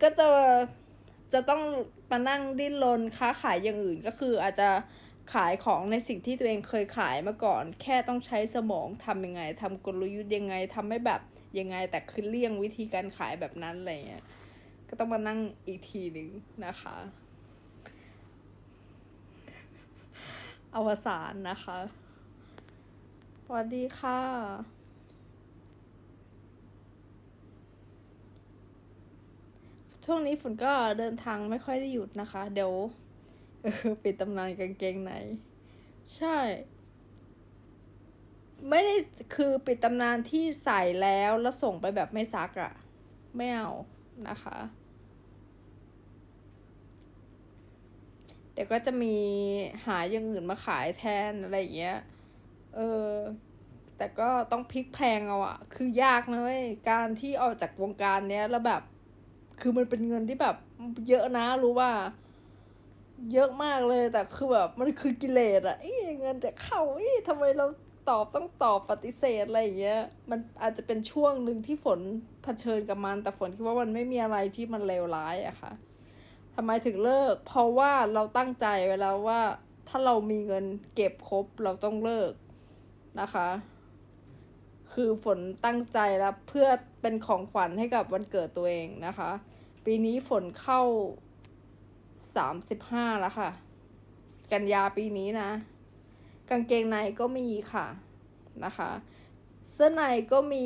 ก็จะจะต้องมานั่งดิ้นรนค้าขายอย่างอื่นก็คืออาจจะขายของในสิ่งที่ตัวเองเคยขายมาก่อน แค่ต้องใช้สมองทำยังไงทำกลยุทธ์ยังไงทำให้แบบยังไง แต่คือเลี่ยงวิธีการขายแบบนั้นอะไรเงี้ยก็ต้องมานั่งอีกทีหนึ่งนะคะ อวสานนะคะสวัสดีค่ะ ช่วงนี้ฝนก็เดินทางไม่ค่อยได้หยุดนะคะ เดี๋ยวเออปิดตำนานกางเกงในใช่ ไม่ได้คือปิดตำนานที่ใส่แล้วแล้วส่งไปแบบไม่ซักอะ่ะ ไม่เอานะคะ เดี๋ยวก็จะมีหาอย่างอื่นมาขายแทนอะไรอย่างเงี้ย เออ แต่ก็ต้องพลิกแพงเอาอะคือยากนะเว้ย การที่ออกจากวงการเนี้ยแล้วแบบ คือมันเป็นเงินที่แบบ เยอะนะรู้ว่า เยอะมากเลยแต่คือแบบ มันคือกิเลสอะเงินจะเข้าอ้ยทำไมเราตอบต้องตอบปฏิเสธอะไรอย่างเงี้ย มันอาจจะเป็นช่วงหนึ่งที่ฝนเผชิญกับมัน แต่ฝนคิดว่ามันไม่มีอะไรที่มันเลวร้ายอะค่ะทำไมถึงเลิก เพราะว่าเราตั้งใจไว้แล้วว่า ถ้าเรามีเงินเก็บครบเราต้องเลิกนะคะ คือฝนตั้งใจแล้วเพื่อเป็นของขวัญให้กับวันเกิดตัวเองนะคะ ปีนี้ฝนเข้าสามสิบห้าแล้วค่ะ กันยาปีนี้นะ กางเกงในก็มีค่ะนะคะ เสื้อในก็มี